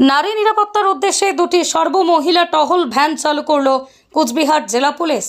নারী নিরাপত্তার উদ্দেশ্যে দুটি সর্বমহিলা টহল ভ্যান চালু করল কোচবিহার জেলা পুলিশ।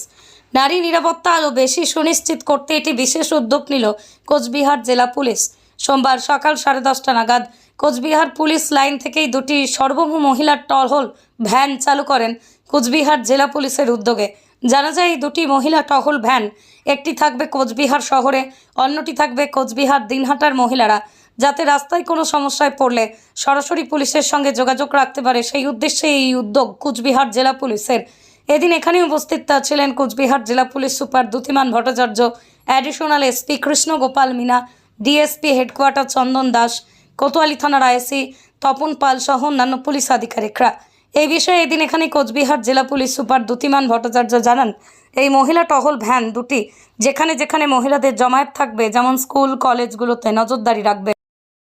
নারী নিরাপত্তা আরও বেশি সুনিশ্চিত করতে এটি বিশেষ উদ্যোগ নিল কোচবিহার জেলা পুলিশ। সোমবার সকাল সাড়ে দশটা নাগাদ কোচবিহার পুলিশ লাইন থেকেই দুটি সর্বমু মহিলার টহল ভ্যান চালু করেন কোচবিহার জেলা পুলিশের উদ্যোগে। জানা যায়, এই দুটি মহিলা টহল ভ্যান, একটি থাকবে কোচবিহার শহরে, অন্যটি থাকবে কোচবিহার দিনহাটার মহিলারা। যাতে রাস্তায় কোনো সমস্যায় পড়লে সরাসরি পুলিশের সঙ্গে যোগাযোগ রাখতে পারে। সেই উদ্দেশ্যে এই উদ্যোগ কুচবিহার জেলা পুলিশের। এদিন এখানে উপস্থিত ছিলেন কুচবিহার জেলা police super Dyutiman Bhattacharya additional SP Krishna Gopal Meena DSP headquarter Chandan Das, Kotwali থানার আইসি তপন পাল সহ অন্যান্য পুলিশ আধিকারিকরা। এই বিষয়ে এদিন এখানে কোচবিহার জেলা পুলিশ সুপার দ্যুতিমান ভট্টাচার্য জানান, এই মহিলা টহল ভ্যান দুটি যেখানে যেখানে মহিলাদের জমায়েত থাকবে, যেমন স্কুল, কলেজগুলোতে নজরদারি রাখবে।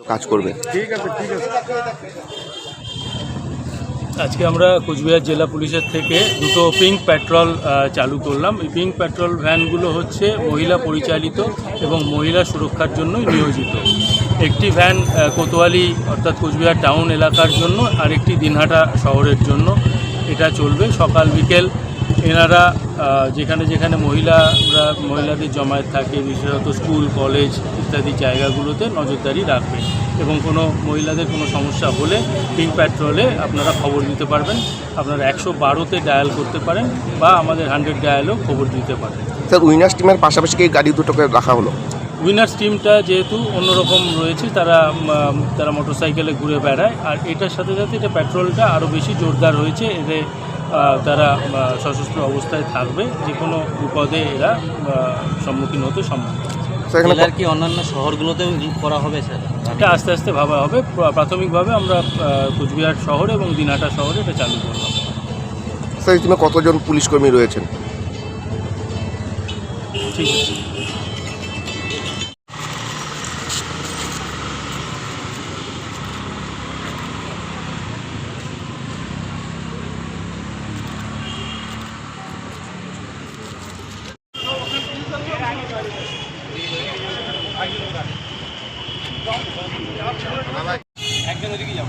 কাজ করবে। ঠিক আছে ঠিক আছে। আজকে আমরা কোচবিহার জেলা পুলিশের থেকে দুটো পিঙ্ক পেট্রোল চালু করলাম। এই পিঙ্ক পেট্রোল ভ্যানগুলো হচ্ছে মহিলা পরিচালিত এবং মহিলা সুরক্ষার জন্যই নিয়োজিত। একটি ভ্যান কোতোয়ালি অর্থাৎ কোচবিহার টাউন এলাকার জন্য আর একটি দিনহাটা শহরের জন্য। এটা চলবে সকাল বিকেল এনারা যেখানে যেখানে মহিলারা মহিলাদের জমায়েত থাকে বিশেষত স্কুল কলেজ ইত্যাদি জায়গাগুলোতে নজরদারি রাখবে এবং কোনো মহিলাদের কোনো সমস্যা হলে পিঙ্ক পেট্রোলে আপনারা খবর দিতে পারবেন। আপনারা একশো বারোতে ডায়াল করতে পারেন বা আমাদের হান্ড্রেড ডায়ালেও খবর দিতে পারেন। স্যার উইনার্স টিমের পাশাপাশি কি এই গাড়ি দুটোকে রাখা হলো? উইনার্স টিমটা যেহেতু অন্যরকম রয়েছে তারা তারা মোটরসাইকেলে ঘুরে বেড়ায়। আর এটার সাথে সাথে এটা পেট্রোলটা আরও বেশি জোরদার হয়েছে। আহ, তারা সশস্ত্র অবস্থায় থাকবে যে কোনো বিপদে এরা সম্মুখীন হতে সম্ভব। স্যার এখানে জেলার কি অন্যান্য শহরগুলোতেও করা হবে স্যার? এটা আস্তে আস্তে ভাবা হবে। প্রাথমিকভাবে আমরা কোচবিহার শহরে এবং দিনহাটা শহরে এটা চালু করলাম স্যার কতজন পুলিশ কর্মী রয়েছেন? ঠিক আছে। একজন ওদিকে যাব